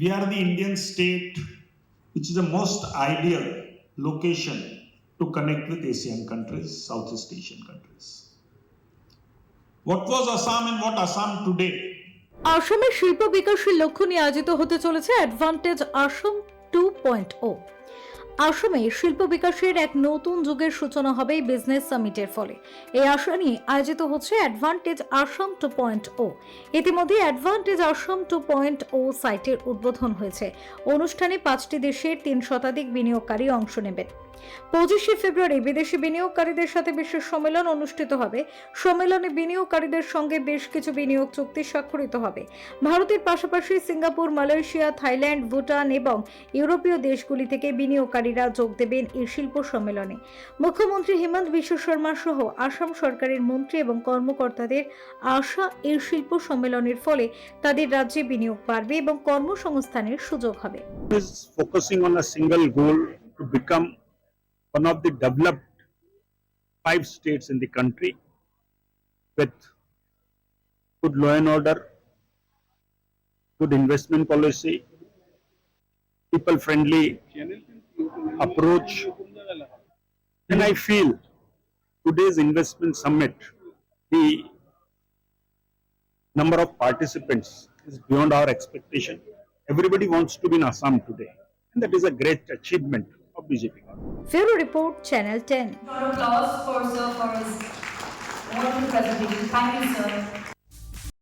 we are the Indian state which is the most ideal location to connect with Asian countries, Southeast Asian countries. What was Assam and what Assam today? আসামের শিল্প বিকাশের লক্ষ্য নিয়ে আয়োজিত হতে চলেছে advantage Assam two point আসামে শিল্প বিকাশের এক নতুন যুগের সূচনা হবে বিজনেস সামিটের ফলে। এই আশা নিয়ে আয়োজিত হচ্ছে advantage Assam two point o ইতিমধ্যে advantage Assam two point o সাইটের উদ্বোধন হয়েছে। অনুষ্ঠানে পাঁচটি দেশের তিন শতাধিক বিনিয়োগকারী অংশ নেবেন। পঁচিশে ফেব্রুয়ারি বিদেশি বিনিয়োগকারীদের সাথে বিশেষ সম্মেলন অনুষ্ঠিত হবে। সম্মেলনে বিনিয়োগকারীদের সঙ্গে বেশ কিছু বিনিয়োগ চুক্তি স্বাক্ষরিত হবে। ভারতের পাশাপাশি সিঙ্গাপুর, মালয়েশিয়া, থাইল্যান্ড, ভুটান এবং ইউরোপীয় দেশগুলি থেকে ব্যবসায়ীরা যোগ দেবেন এই শিল্প সম্মেলনে। মুখ্যমন্ত্রী হিমন্ত বিশ্ব শর্মা সহ আসাম সরকারের মন্ত্রী এবং কর্মকর্তাদের আশা এই শিল্প সম্মেলনের ফলে তাদের রাজ্যে বিনিয়োগ বাড়বে এবং কর্মসংস্থানের সুযোগ হবে। Five states in the country with good law order, good investment policy people friendly approach and I feel today's investment summit, the number of participants is beyond our expectation. Everybody wants to be in Assam today. And that is a great achievement of BJP. Zero Report, Channel 10. applause for Sir for his. Thank you, sir.